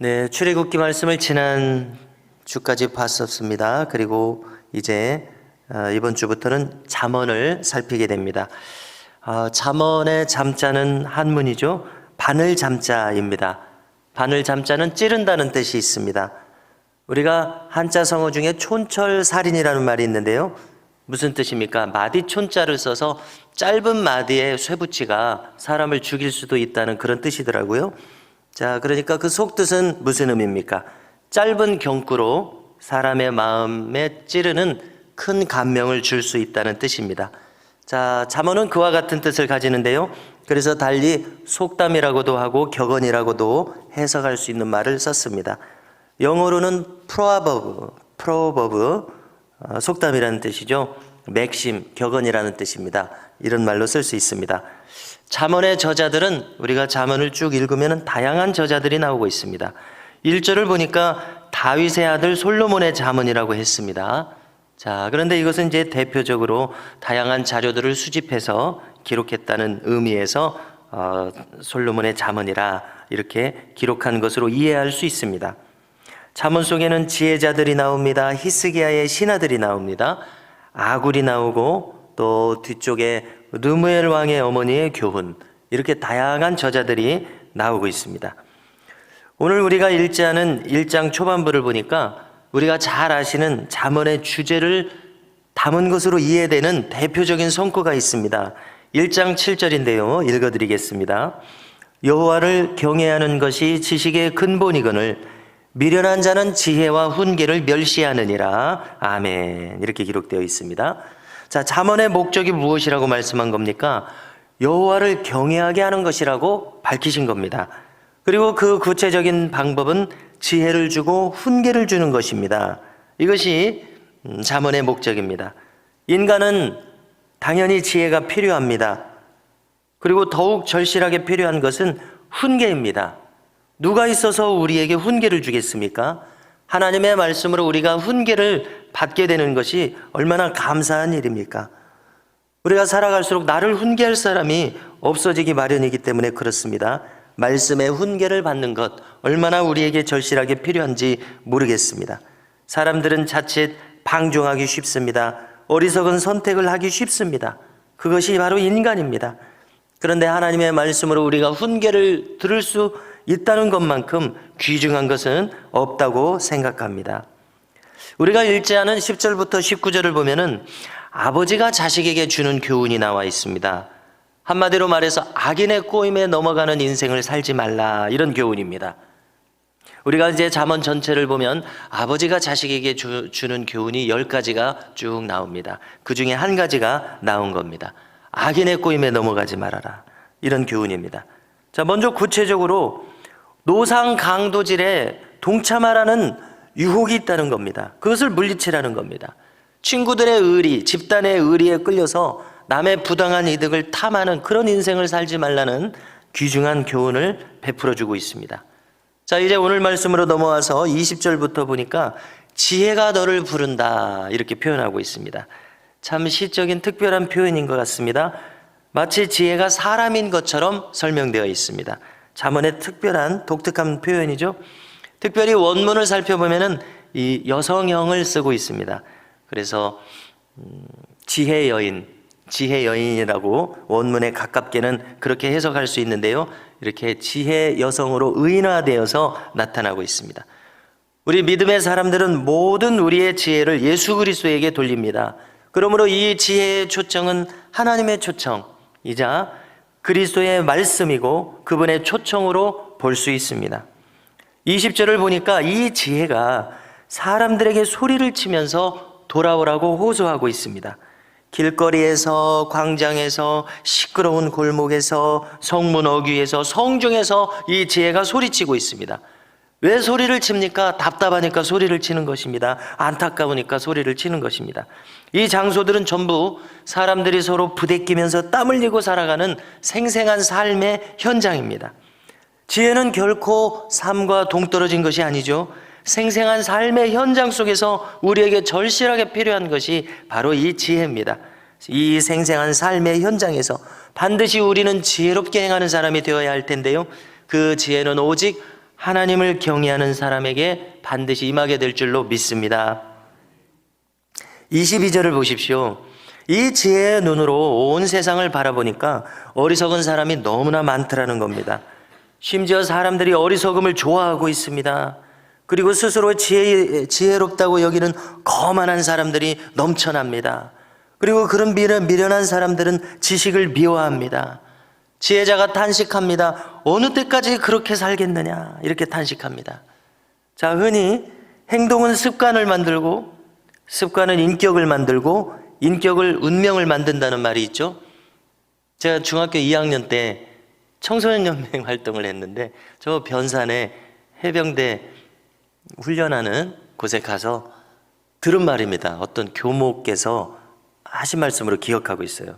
네, 출애굽기 말씀을 지난 주까지 봤었습니다. 그리고 이제 어, 이번 주부터는 잠언을 살피게 됩니다. 어, 잠언의 잠자는 한문이죠. 바늘 잠자입니다. 바늘 잠자는 찌른다는 뜻이 있습니다. 우리가 한자 성어 중에 촌철살인이라는 말이 있는데요. 무슨 뜻입니까? 마디 촌자를 써서 짧은 마디에 쇠붙이가 사람을 죽일 수도 있다는 그런 뜻이더라고요. 자, 그러니까 그 속뜻은 무슨 의미입니까? 짧은 경구로 사람의 마음에 찌르는 큰 감명을 줄 수 있다는 뜻입니다. 자, 잠언은 그와 같은 뜻을 가지는데요. 그래서 달리 속담이라고도 하고 격언이라고도 해석할 수 있는 말을 썼습니다. 영어로는 proverb, proverb, 어, 속담이라는 뜻이죠. 맥심, 격언이라는 뜻입니다. 이런 말로 쓸 수 있습니다. 잠언의 저자들은 우리가 잠언을 쭉 읽으면 다양한 저자들이 나오고 있습니다. 1절을 보니까 다윗의 아들 솔로몬의 잠언이라고 했습니다. 자, 그런데 이것은 이제 대표적으로 다양한 자료들을 수집해서 기록했다는 의미에서 어, 솔로몬의 잠언이라 이렇게 기록한 것으로 이해할 수 있습니다. 잠언 속에는 지혜자들이 나옵니다. 히스기야의 신하들이 나옵니다. 아굴이 나오고 또 뒤쪽에 르무엘 왕의 어머니의 교훈 이렇게 다양한 저자들이 나오고 있습니다. 오늘 우리가 않은 1장 초반부를 보니까 우리가 잘 아시는 잠언의 주제를 담은 것으로 이해되는 대표적인 성구가 있습니다. 1장 7절인데요. 읽어 드리겠습니다. 여호와를 경외하는 것이 지식의 근본이거늘 미련한 자는 지혜와 훈계를 멸시하느니라. 아멘. 이렇게 기록되어 있습니다. 자, 잠언의 목적이 무엇이라고 말씀한 겁니까? 여호와를 경외하게 하는 것이라고 밝히신 겁니다. 그리고 그 구체적인 방법은 지혜를 주고 훈계를 주는 것입니다. 이것이 음, 잠언의 목적입니다. 인간은 당연히 지혜가 필요합니다. 그리고 더욱 절실하게 필요한 것은 훈계입니다. 누가 있어서 우리에게 훈계를 주겠습니까? 하나님의 말씀으로 우리가 훈계를 받게 되는 것이 얼마나 감사한 일입니까? 우리가 살아갈수록 나를 훈계할 사람이 없어지기 마련이기 때문에 그렇습니다. 말씀의 훈계를 받는 것 얼마나 우리에게 절실하게 필요한지 모르겠습니다. 사람들은 자칫 방종하기 쉽습니다. 어리석은 선택을 하기 쉽습니다. 그것이 바로 인간입니다. 그런데 하나님의 말씀으로 우리가 훈계를 들을 수 있다는 것만큼 귀중한 것은 없다고 생각합니다. 우리가 않은 10절부터 19절을 보면은 아버지가 자식에게 주는 교훈이 나와 있습니다. 한마디로 말해서 악인의 꼬임에 넘어가는 인생을 살지 말라 이런 교훈입니다. 우리가 이제 잠언 전체를 보면 아버지가 자식에게 주, 는 교훈이 열 가지가 쭉 나옵니다. 그 중에 한 가지가 나온 겁니다. 악인의 꼬임에 넘어가지 말아라. 이런 교훈입니다. 자, 먼저 구체적으로 노상 강도질에 동참하라는 유혹이 있다는 겁니다. 그것을 물리치라는 겁니다. 친구들의 의리, 집단의 의리에 끌려서 남의 부당한 이득을 탐하는 그런 인생을 살지 말라는 귀중한 교훈을 베풀어 주고 있습니다. 자, 이제 오늘 말씀으로 넘어와서 20절부터 보니까 지혜가 너를 부른다. 이렇게 표현하고 있습니다. 참 시적인 특별한 표현인 것 같습니다. 마치 지혜가 사람인 것처럼 설명되어 있습니다. 잠언의 특별한 독특한 표현이죠. 특별히 원문을 살펴보면은 이 여성형을 쓰고 있습니다. 그래서 음, 지혜 여인, 지혜 여인이라고 원문에 가깝게는 그렇게 해석할 수 있는데요. 이렇게 지혜 여성으로 의인화되어서 나타나고 있습니다. 우리 믿음의 사람들은 모든 우리의 지혜를 예수 그리스도에게 돌립니다. 그러므로 이 지혜의 초청은 하나님의 초청이자 그리스도의 말씀이고 그분의 초청으로 볼 수 있습니다. 20절을 보니까 이 지혜가 사람들에게 소리를 치면서 돌아오라고 호소하고 있습니다. 길거리에서, 광장에서, 시끄러운 골목에서, 성문 어귀에서, 성중에서 이 지혜가 소리치고 있습니다. 왜 소리를 칩니까? 답답하니까 소리를 치는 것입니다. 안타까우니까 소리를 치는 것입니다. 이 장소들은 전부 사람들이 서로 부대끼면서 땀 흘리고 살아가는 생생한 삶의 현장입니다. 지혜는 결코 삶과 동떨어진 것이 아니죠. 생생한 삶의 현장 속에서 우리에게 절실하게 필요한 것이 바로 이 지혜입니다. 이 생생한 삶의 현장에서 반드시 우리는 지혜롭게 행하는 사람이 되어야 할 텐데요. 그 지혜는 오직 하나님을 경외하는 사람에게 반드시 임하게 될 줄로 믿습니다. 22절을 보십시오. 이 지혜의 눈으로 온 세상을 바라보니까 어리석은 사람이 너무나 많더라는 겁니다. 심지어 사람들이 어리석음을 좋아하고 있습니다. 그리고 스스로 지혜, 지혜롭다고 여기는 거만한 사람들이 넘쳐납니다. 그리고 그런 미련, 미련한 사람들은 지식을 미워합니다. 지혜자가 탄식합니다. 어느 때까지 그렇게 살겠느냐? 이렇게 탄식합니다. 자, 흔히 행동은 습관을 만들고 습관은 인격을 만들고 인격을 운명을 만든다는 말이 있죠. 제가 중학교 2학년 때 청소년 연맹 활동을 했는데 저 변산에 해병대 훈련하는 곳에 가서 들은 말입니다. 어떤 교목께서 하신 말씀으로 기억하고 있어요.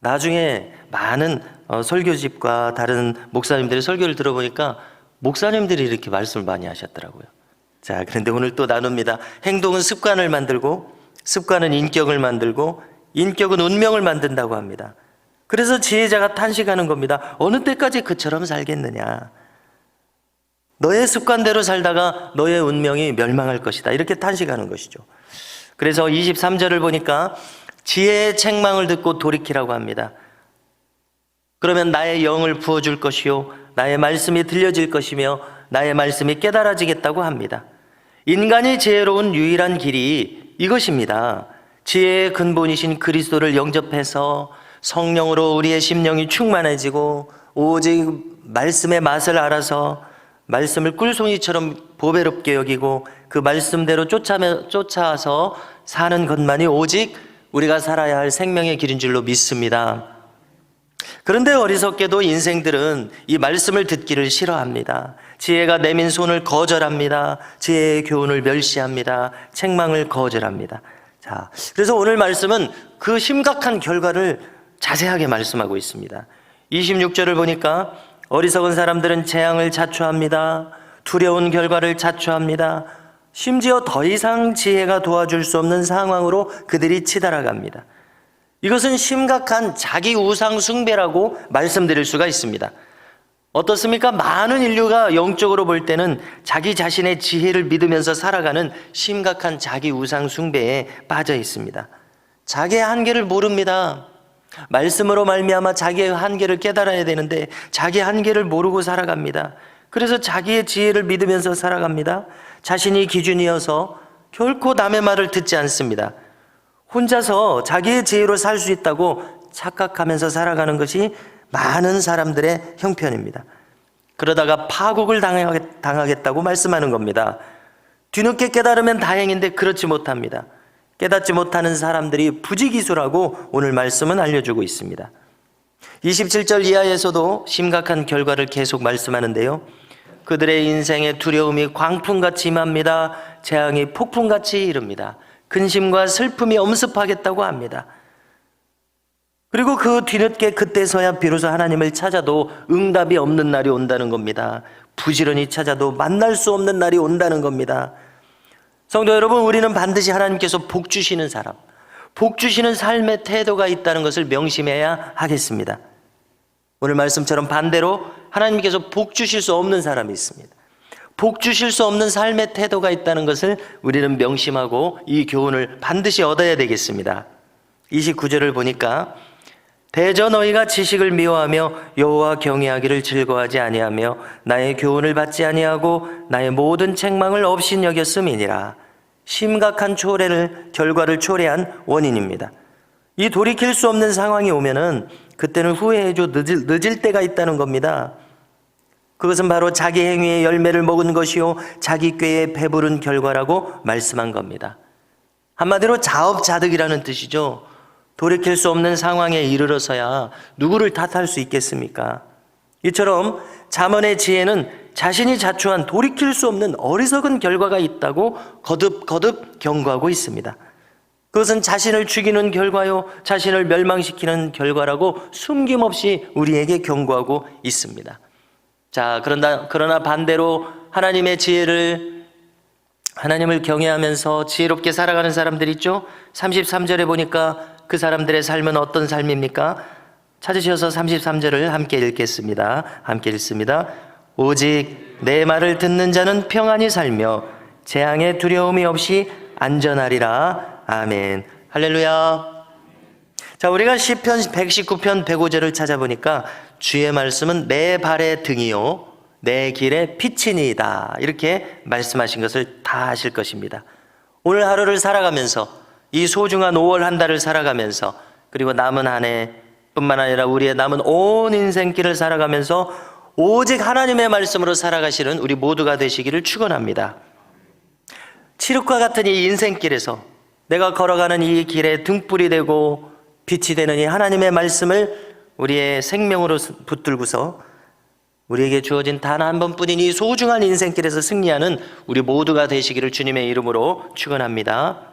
나중에 많은 어, 설교집과 다른 목사님들의 설교를 들어보니까 목사님들이 이렇게 말씀을 많이 하셨더라고요. 자, 그런데 오늘 또 나눕니다. 행동은 습관을 만들고, 습관은 인격을 만들고, 인격은 운명을 만든다고 합니다. 그래서 지혜자가 탄식하는 겁니다. 어느 때까지 그처럼 살겠느냐. 너의 습관대로 살다가 너의 운명이 멸망할 것이다. 이렇게 탄식하는 것이죠. 그래서 23절을 보니까 지혜의 책망을 듣고 돌이키라고 합니다. 그러면 나의 영을 부어줄 것이요. 나의 말씀이 들려질 것이며 나의 말씀이 깨달아지겠다고 합니다. 인간이 지혜로운 유일한 길이 이것입니다. 지혜의 근본이신 그리스도를 영접해서 성령으로 우리의 심령이 충만해지고 오직 말씀의 맛을 알아서 말씀을 꿀송이처럼 보배롭게 여기고 그 말씀대로 쫓아서 사는 것만이 오직 우리가 살아야 할 생명의 길인 줄로 믿습니다. 그런데 어리석게도 인생들은 이 말씀을 듣기를 싫어합니다. 지혜가 내민 손을 거절합니다. 지혜의 교훈을 멸시합니다. 책망을 거절합니다. 자, 그래서 오늘 말씀은 그 심각한 결과를 자세하게 말씀하고 있습니다. 26절을 보니까 어리석은 사람들은 재앙을 자초합니다. 두려운 결과를 자초합니다. 심지어 더 이상 지혜가 도와줄 수 없는 상황으로 그들이 치달아갑니다. 이것은 심각한 자기 우상 숭배라고 말씀드릴 수가 있습니다. 어떻습니까? 많은 인류가 영적으로 볼 때는 자기 자신의 지혜를 믿으면서 살아가는 심각한 자기 우상 숭배에 빠져 있습니다. 자기의 한계를 모릅니다. 말씀으로 말미암아 자기의 한계를 깨달아야 되는데 자기 한계를 모르고 살아갑니다. 그래서 자기의 지혜를 믿으면서 살아갑니다. 자신이 기준이어서 결코 남의 말을 듣지 않습니다. 혼자서 자기의 지혜로 살 수 있다고 착각하면서 살아가는 것이 많은 사람들의 형편입니다. 그러다가 파국을 당하겠다고 말씀하는 겁니다. 뒤늦게 깨달으면 다행인데 그렇지 못합니다. 깨닫지 못하는 사람들이 부지기수라고 오늘 말씀은 알려주고 있습니다. 27절 이하에서도 심각한 결과를 계속 말씀하는데요. 그들의 인생에 두려움이 광풍같이 임합니다. 재앙이 폭풍같이 이릅니다. 근심과 슬픔이 엄습하겠다고 합니다. 그리고 그 뒤늦게 그때서야 비로소 하나님을 찾아도 응답이 없는 날이 온다는 겁니다. 부지런히 찾아도 만날 수 없는 날이 온다는 겁니다. 성도 여러분, 우리는 반드시 하나님께서 복 주시는 사람, 복 주시는 삶의 태도가 있다는 것을 명심해야 하겠습니다. 오늘 말씀처럼 반대로 하나님께서 복 주실 수 없는 사람이 있습니다. 복 주실 수 없는 삶의 태도가 있다는 것을 우리는 명심하고 이 교훈을 반드시 얻어야 되겠습니다. 29절을 보니까 대저 너희가 지식을 미워하며 여호와 경외하기를 즐거워하지 아니하며 나의 교훈을 받지 아니하고 나의 모든 책망을 없인 여겼음이니라. 심각한 초래를 결과를 초래한 원인입니다. 이 돌이킬 수 없는 상황이 오면은 그때는 후회해줘 늦을, 늦을 때가 있다는 겁니다. 그것은 바로 자기 행위의 열매를 먹은 것이요 자기 꾀에 배부른 결과라고 말씀한 겁니다. 한마디로 자업자득이라는 뜻이죠. 돌이킬 수 없는 상황에 이르러서야 누구를 탓할 수 있겠습니까? 이처럼 자문의 지혜는 자신이 자초한 돌이킬 수 없는 어리석은 결과가 있다고 거듭거듭 경고하고 있습니다. 그것은 자신을 죽이는 결과요, 자신을 멸망시키는 결과라고 숨김없이 우리에게 경고하고 있습니다. 자, 그런다, 그러나 반대로 하나님의 지혜를, 하나님을 경외하면서 지혜롭게 살아가는 사람들 있죠? 33절에 보니까 그 사람들의 삶은 어떤 삶입니까? 찾으셔서 33절을 함께 읽겠습니다. 함께 읽습니다. 오직 내 말을 듣는 자는 평안히 살며 재앙의 두려움이 없이 안전하리라. 아멘. 할렐루야. 자, 우리가 시편 119편 105절을 찾아보니까 주의 말씀은 내 발의 등이요 내 길의 빛이니이다. 이렇게 말씀하신 것을 다 아실 것입니다. 오늘 하루를 살아가면서 이 소중한 5월 한 달을 살아가면서 그리고 남은 한 해뿐만 아니라 우리의 남은 온 인생길을 살아가면서 오직 하나님의 말씀으로 살아가시는 우리 모두가 되시기를 축원합니다. 칠흑과 같은 이 인생길에서 내가 걸어가는 이 길에 등불이 되고 빛이 되는 이 하나님의 말씀을 우리의 생명으로 붙들고서 우리에게 주어진 단 한 번뿐인 이 소중한 인생길에서 승리하는 우리 모두가 되시기를 주님의 이름으로 축원합니다.